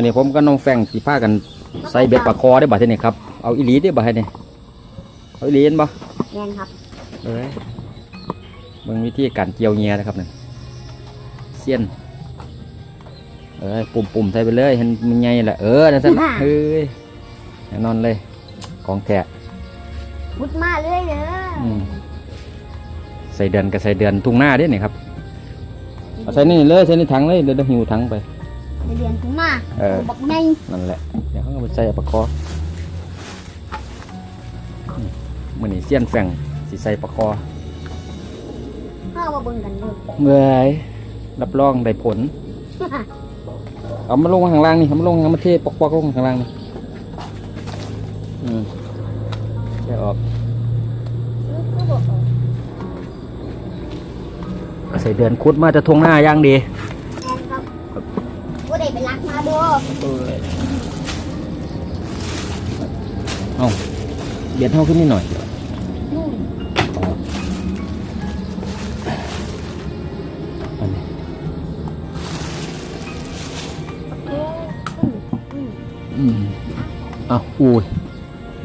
เมื่อนี้ผมก็น้องแฟงสีผ้ากันใส่เบ็ดปลาคอได้บ่ทีนี้ครับ เอาอีหลีได้บ่ทีนี้เอาอีหลีเห็นบ่แม่นครับเอ้ยเบิ่งวิธีการเกี่ยวเงียนะครับนั่นเสี้ยนเอ้ยปุ่มปุ่มๆใส่ไปเลยเห็นมันใหญ่แหละเออนั่นสิเอ้ยแน่นอนเลยของแท้พุดมาเลยเด้ออมใส่เดือนกับใส่เดือนทุ่งหน้าเด้นี่ครับเอาใส่นี่เลยใส่ในถังเลยเดี๋ยวเดี๋ยวหิวถังไปไป เรียนพุดมาเออ บักไงนั่นแหละ เดี๋ยวเขาก็ไปใส่ปลาคออืมมื่อนี้เสี้ยนแฝงสิใส่ปลาคอเข้ามาเบิ่งกันเลยเมื่อยรับรองได้ผล เอามาลงข้างล่างนี่เอามาลงเอามาเทปอกๆลงข้างล่างนี่อืมได้ออกใส่เดือนคุดมาจะทงหน้าอย่างดี แม่นครับว่าได้ไป รักมาดูเอาเบียดเท่าขึ้นนิดหน่อยนู่นอ๋ออันนี้อืมอืมอืมเอาอุ้ย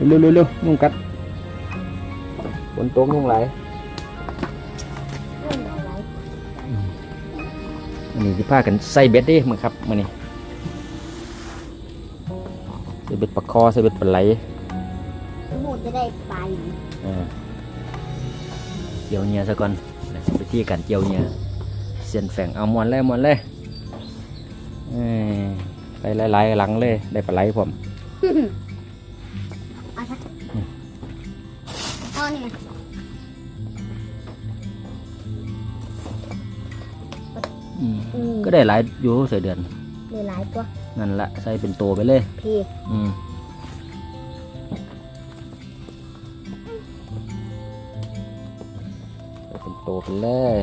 เร็วเร็วเร็วนุ่งกัดฝนตกนุ่งไหลอืมเอาไว้อันนี้จะพากันใส่เบ็ดเดิมั้งครับมันนี่ บ็ดปลาคอใส่เบ็ดปลาไหลสมุดจะได้ไปอ่าเกี่ยวเงียซะก่อนนะไปที่การเกี่ยวเงียเสียนแฝงเอามวนเลยมวนเลยเอ้ยไปหลายๆหลังเลย ได้ปลาไหลผมเอาสักเอานี่ไงอืมอืมก็ได้หลายอยู่ใส่เดือนมีหลายตัว นั่นละใส่เป็นตัวไปเลย พี่อืมใส่เป็นตัวไปเลย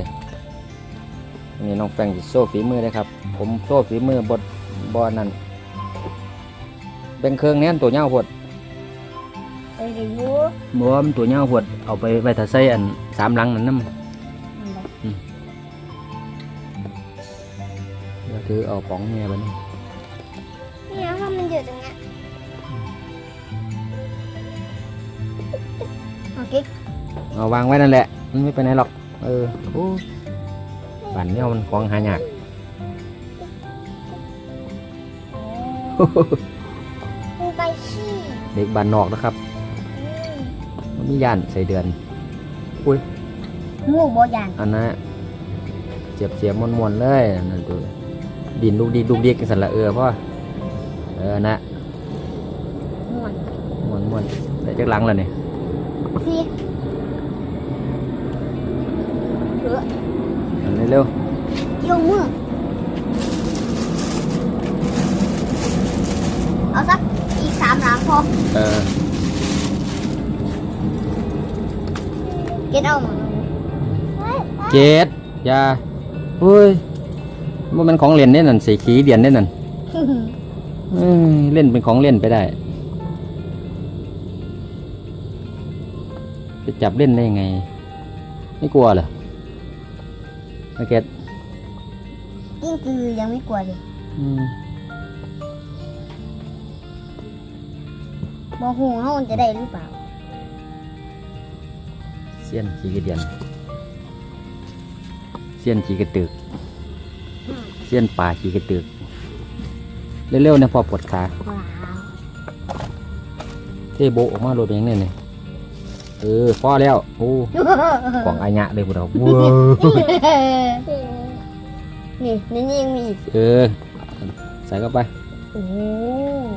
อันนี่น้องแฟงจะโซ่ฝีมือเลยครับ ผมโซ่ฝีมือบดบอนั่นแบ่งเครื่องแน่นตัวเงาพดไปเรียนรู้บัวมันตัวเงาพดเอาไปไว้ถ้าใส่อันสามหลังนั่นน้ำ นั่นแหละเดี๋ยวถือเอาของเนี่ยไปนี่ เอาวางไว้นั่นแหละมันไม่ไปไหนหรอก เออโอ้บันเนี่ยมันของหายากมันไปขี้เด็กบ้านนอกนะครับมันมีย่านใส่เดือน อุ้ยงูบ่ยันอันนั้นเสียบเสียบมวนมวนๆเลยนั่นตัวดินลูกดิกลูกดิกกันสันละเออพ่อเออนะม่วนมวนมวนแต่จักหลังแล้วนี่สิเออ อันนี้เร็ว เกี่ยวมือเอาสักอีกสามหลังพอ เออ เก็ตเอามา เจ็ดอยาเฮ้ยว่ามันของเล่นเนี่ยนั่นสีขีเดียนเนี่ยนั่นเอ้ยเล่นเป็นของเล่นไปได้จะจับเล่นได้ยังไง ไม่กลัวเหรอนาเกตกิ้งกือยังไม่กลัวเลยอืมบอหูเขามันจะได้หรือเปล่า เสี้ยนขีกระเดียน เสี้ยนขีกระตึกเสี้ยนป่าขีกระตึก เร็วๆนะพอปวดขาว้าวเทโบะออกมาโดยเป็นยังไงเนี่ยเออพอแล้วโอ้กล่องอายะเลยพวกเราว้าวนี่นี่นี่ยังมีอีกเออ ใส่เข้าไปโอ้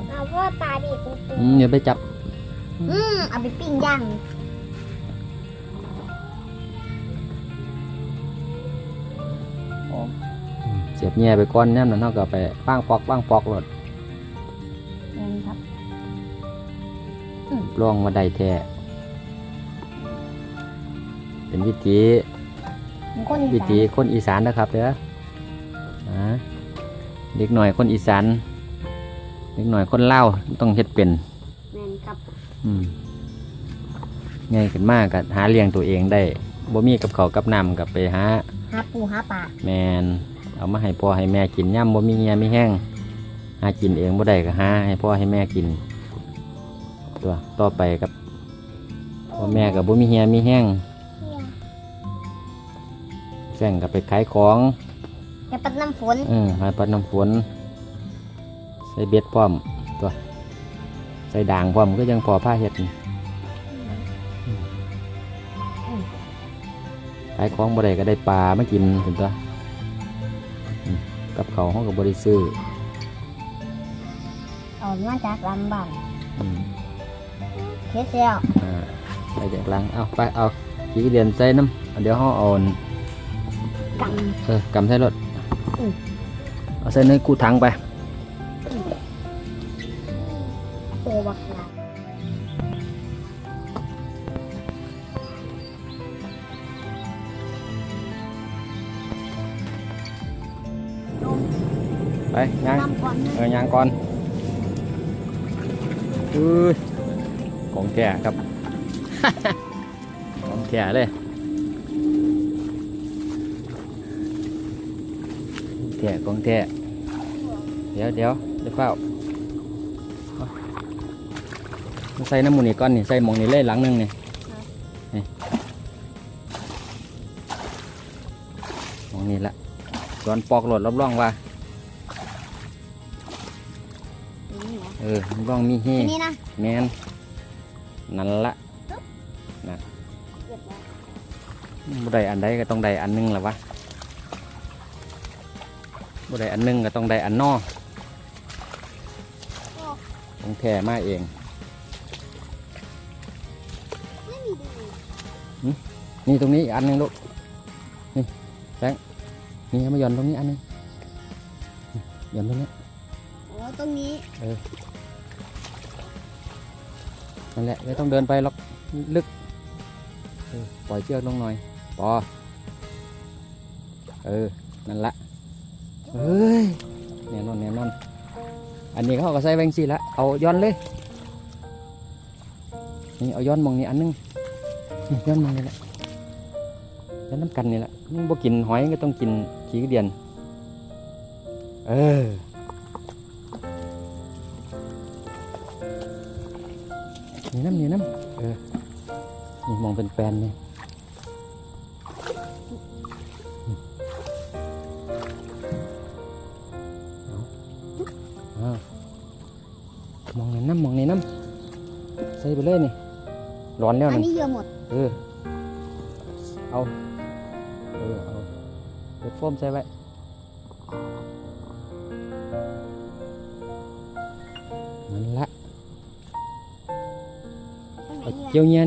เอาพ่อตาดิปุ๊บอืมอย่าไปจับ อืมเอาไปปิ้งย่าง เสียบแง่ไปก้อนเนี่ยมันเท่ากับไปป้างปอกป้างปอกหลดเองครับลองมาได้แท้เป็นวิธีมันคนวิอีธีสานคนอีสานนะครับเด้อนะเด็กหน่อยคนอีสานเด็กหน่อยคนเล่าวต้องเฮ็ดเป็น แม่นครับอืมง่ายขึ้นมากกับหาเลี้ยงตัวเองได้บ่มีกับเขาวกับน้ำกับไปหาหาปูหาปลา แมน เอามาให้พ่อให้แม่กินย่ำบ่มีเงียมีแห้งหากินเองบ่ได้ก็หาให้พ่อให้แม่กิน ตัวต่อไปกับพ่อแม่กับบ่มีเฮียมีแห้งแซงกับไปขายของจะปัดน้ำฝนเออหายปัดน้ำฝนใส่เบ็ดพร้อมตัวใส่ด่างพร้อมก็ยังพอผ้าเห็ดนี่ขายของบ่ได้ก็ได้ปลามากินถึงตัวอืม กับเขาวห้องกับบริซื้อออกมาจากลำบากอืมเทสแล้วอ่าใส่จากหลังเอาไปเอาขี้เดียนใส่น้ำเดี๋ยวห้องเอาอันกเออกำใส่รถอืมเอาใส่ในกูถังไปำโตบัก ไปย่างน้ำก่อนนะเออย่างก่อนอุ้ยของแก่ครับ ของแก่เลยแก่ของแก่เดี๋ยวเดี๋ยวเดี๋ยวเฝ้าเอามาใส่น้ำหมูนี่ก้อนนี่ใส่หมองนี่เลยหลังหนึงนี่นี่หมองนี่ละส่วนปอกโหลดรับรองว่า รับรองมีเฮอันนี้นะแมนนั่นละเก็บไว้บ่ได้อันใดก็ต้องได้อันหนึงละวะบ่ได้อันหนึงก็ต้องได้อันนอต้องแท้มาเองไม่มีดีนี่ตรงนี้อีกอันหนึงลูกนี่แบงค์นี่เอามาหย่อนตรงนี้อันหนึงหย่อนตรงนี้โอ้ตรงนี้ นั่นแหละไม่ต้องเดินไปหรอกลึกปล่อยเชือกลงหน่อยปอเออ นั่นละเฮ้ยแน่นอนแน่นอน อันนี้เขาก็ใส่แบงค์สีละเอาย้อนเลย นี่เอาย้อนมองนี่อันนึงนี่ย้อนมองนี่แหละย้อนน้ำกันนี่แหละมึงบ่กินหอยก็ต้องกินขี้เดียน เออ นี่น้ำนี่น้ำเออนี่มองเป็นแปลนเนี่ยอืมเอาเอามองในน้ำมองในน้ำใส่ไปเลยนี่ร้อนแล้วอันนั่นนี้เยอะหมดเออเอาเออเอาเปิดโฟมใส่ไว้ ตรงไหนเอาเยอะเจียวเงี้ย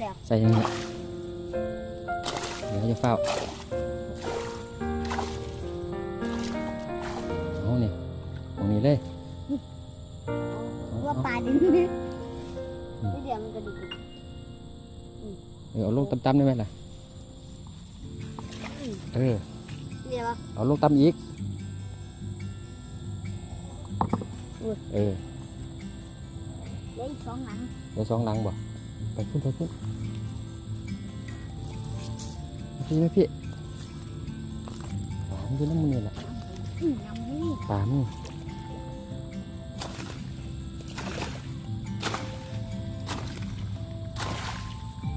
เนี่ยเจียว เงี้ยอันขั้นเบ็ดเนี่ยตรงนี้แหละพ่อนี่เอาใส่อย่างนี้เดี๋ยวใส่อย่างนี้เดี๋ยวเขาจะเฝ้าเอาเนี่ยตรงนี้เลยเอาว่าเอาปลาดินนี่เดี๋ยวมันกระดิกเออเอาลงต่ำๆได้ไหมล่ะเออเดี๋ยวเอาลงต่ำอีกอุ้ยเออเหลืออีกสองหลังเดี๋ยวสองหลังบ่ไปขึ้นไปขึ้น พี่ไหมพี่ปามนอยู่น้ำมันนี่แหละอืมยำนี่ปามน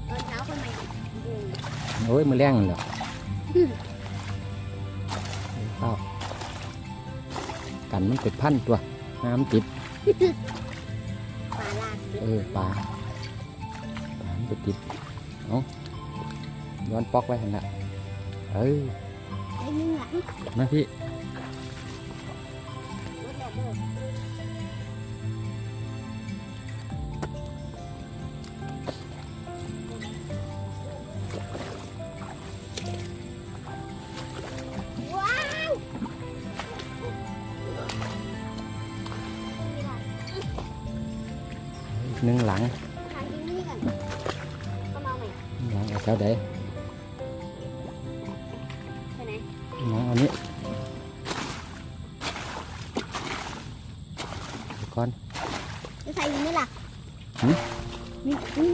ตอนเช้าคนใหม่ดูโอ้ยมือแรงเลยเข้ากันมันติดพันตัว น้ำติดปลาลากเยเออะอปลาปลามันติดติดเอา ย้อนปอกไว้เห็นละเออไอ้นี่หลังมาพี่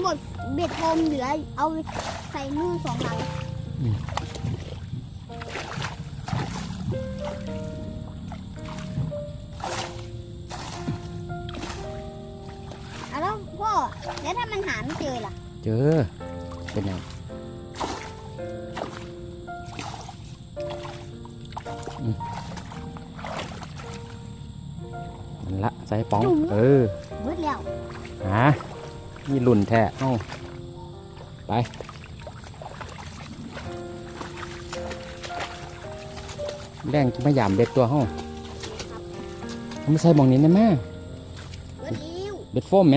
หมดเบ็ดโฟมเหลือ เอาใส่มือสองหลังเอาแล้วพ่อ แล้วถ้ามันหาไม่เจอล่ะ เจอ เป็นไงอืมนั่นละใส่ป๋อง เออเบิดแล้วหานี่รุ่นแท้เอ้าไป แรงจะมาหยามเบ็ดตัวเฮ้าเอามาใส่หมองนี้นะแม่เบิดแล้วเบ็ดโฟมไหม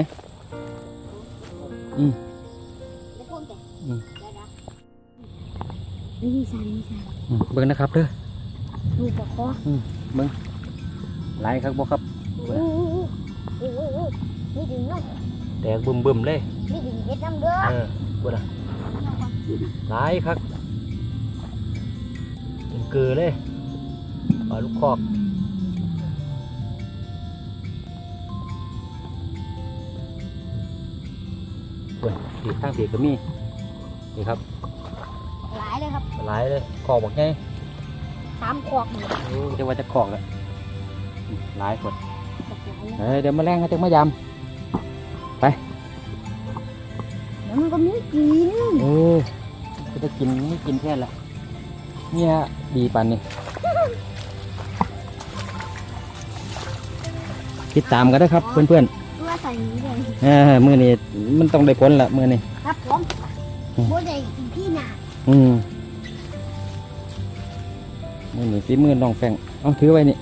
อืมแล้วโฟมแกอืมเดี๋ยวนะนี่สานนี่สานอืมเบิ่งนะครับเด้อดูปะคอไล่ครับบ่ครับ โอ้โหโอ้โหโอ้โหนี่ดึงเนาะ แตกบึมบึมๆเลยนี่ดึงเบ็ดน้ำเด้อเออบ่ล่ะไล่ครับเป็นเกลือเลยปลาลูกคอกเบิ่งปีกข้างปีกก็มีนี่ครับหลายเลยครับหลายเลยคอกบอกไงสามขวบหนึ่งจะว่าจะคอกแล้วอืมหลายคนบอกหลายเลยเฮ้ยเดี๋ยวมาแรงให้จังมาย แล้วมันก็ไม่กินำเออก็จะกินไม่กินแค่ละเนี่ยดีปันนี่ติดตามกันด้วยครับเพื่อนตัวใส่นี้เลยๆเออมือนี้มันต้องได้ผลละมือนี้ครับผมอืมโบได้กินพี่หนาอืมมือนี้ฝีมือน้องแฟงเอาถือไว้นี่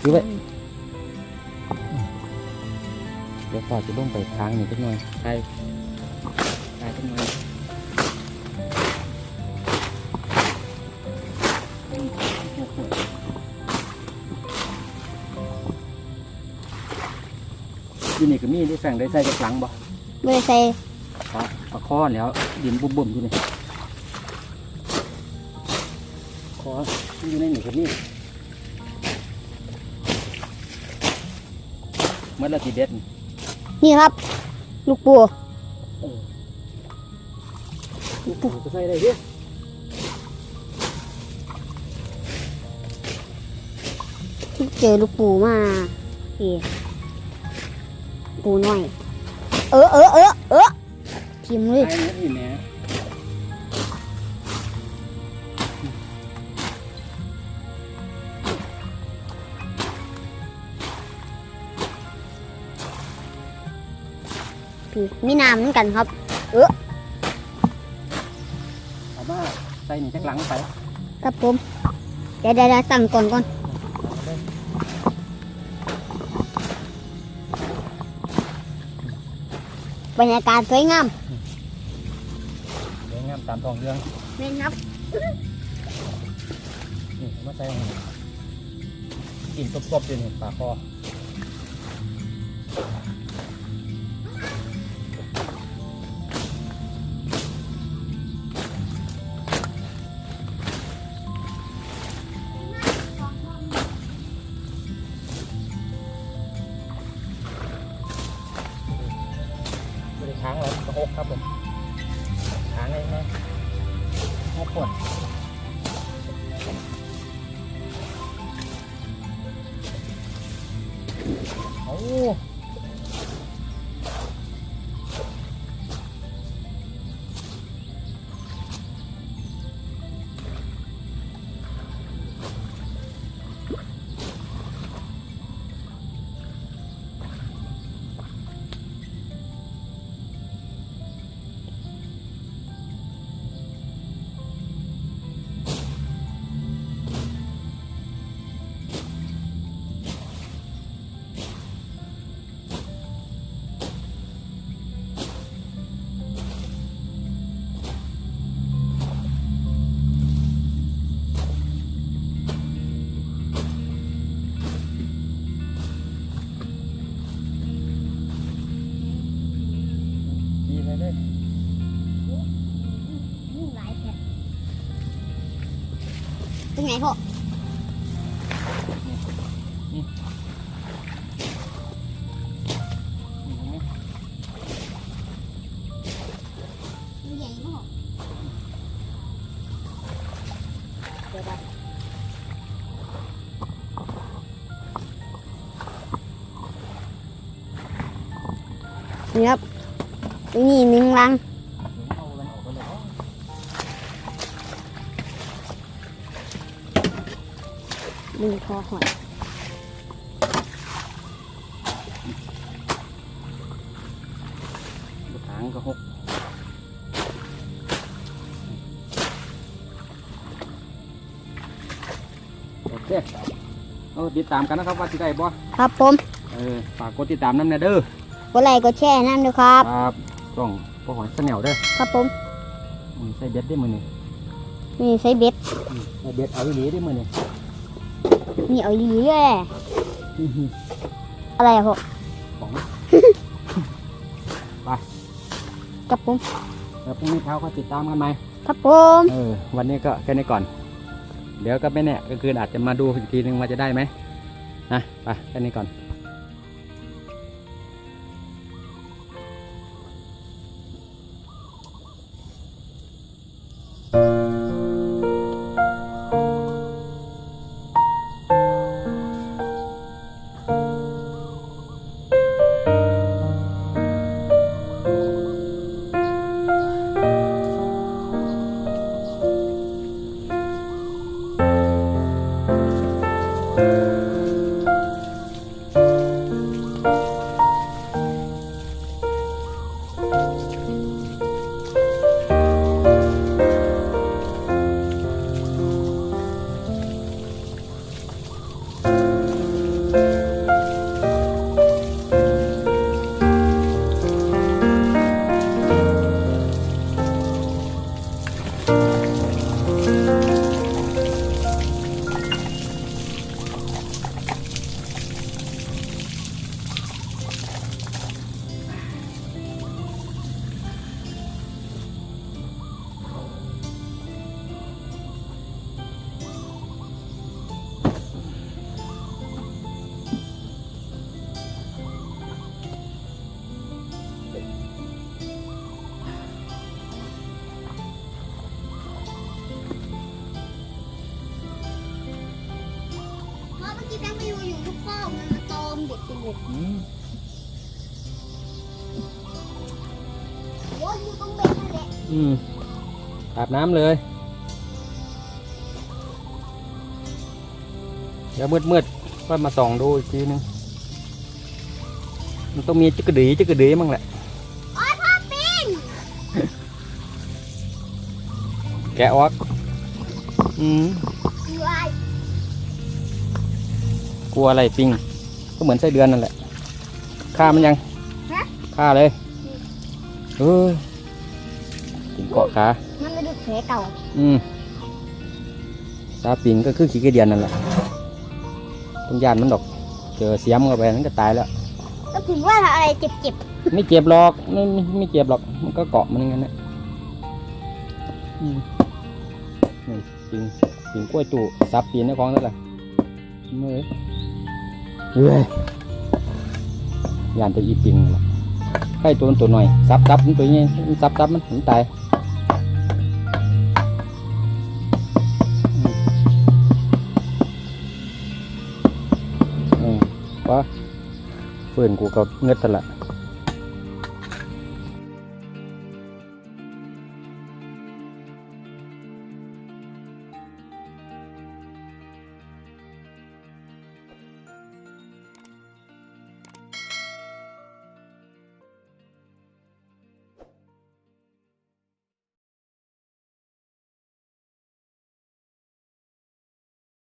ถือไว้เดี๋ยวฝากจะลงไปทางนี่สักหน่อยใช่ ใช่สักหน่อยที่นี่ก็มีได้แฝงได้ใส่กระหลังบ่โบได้ใส่ปลาปลาคอแล้วดินบุ่มๆอยู่นี่คออยู่ในนี่ก็มีเมื่อละทีเด็ดนี่ครับ ลูกปูก็ ใส่ได้เด้ที่เจอลูกปูมาพี่ปูน้อย เออเออเออเออทิมเลยไอ้นี่แหม่พี่มีน้ำเหมือนกันครับ เอา ใส่นี่จักหลังไปครับผมเดี๋ยวเดี๋ยวเดี๋ยวตั้งก่อนก่อนบรรยากาศสวยงามเดี๋ยวงามตามทองเรื่องเม่นครับนี่เอามาใส่นี่กินตบๆอยู่นี่ปลาคอ ช้างแล้วกระหกครับผมช้างเลยไหมโอ้ปวดโอ้ ไงพ่อมันใหญ่มากเดี๋ยวก่อนี่ครับนี่หนึ่งลัง หนึ่งคอหอยทางก็หกโอเคเอาติดตามกันนะครับว่าสิได้บ่ครับผม เออฝากกดติดตามน้ำแน่เด้อกดไลค์กดแชร์นั่นด้วยครับครับช่องพ่อหอยสแนลเด้อครับผมอืมใส่เบ็ดได้มือนี่นี่ใช้เบ็ดใส่เบ็ดเอาอีหลีได้มือนี่ นี่เอาดีเลยอื้อะไรอะพ่อของครับผมแล้วพรุ่งนี้เช้าก็ติดตามกันไหมครับผมเออวันนี้ก็แค่นี้ก่อน เดี๋ยวก็ไม่แน่ก็คืออาจจะมาดูอีกทีนึงว่าจะได้ไหมนะไปแค่นี้ก่อน โอ้ยอยู่ตรงเบ็ดนั่นแหละอืมอาบน้ำเลย เดี๋ยวมืดมืดๆก็มาส่องดูอีกทีนึง มันต้องมีจิกกระดีจิกกระดีมั้งแหละ โอ้ยพ่อปิ้งแกะออกอืม อยู่ไอ้กลัวอะไรปิง ก็เหมือนไส้เดือนนั่นแหละฆ่ามันยังฆ่าเลยเออปิงเกาะขามันไม่ดูแผลเก่า อืมตาปิงก็คือขี้กระเดียนนั่นแหละต้องยานมันดอก เจอเสียมเข้าไปนั้นก็ตายแล้ว ก็ถึงว่าอะไรเจ็บไม่เจ็บหรอกไม่ไม่ไม่เจ็บหรอก มันก็เกาะมันอย่างนั้นแหละอืมนี่ปิงปิงกล้วยตู่ซับปีนในคลองนั่นแหละเมื่อย เว้ยยานแต่อีปิงใกล้ตัวมันตัวหน่อยซับซับมันตัวนี้ซับซับมันมันตายอืมว่าเฟื่อนกูก็เงือดตละ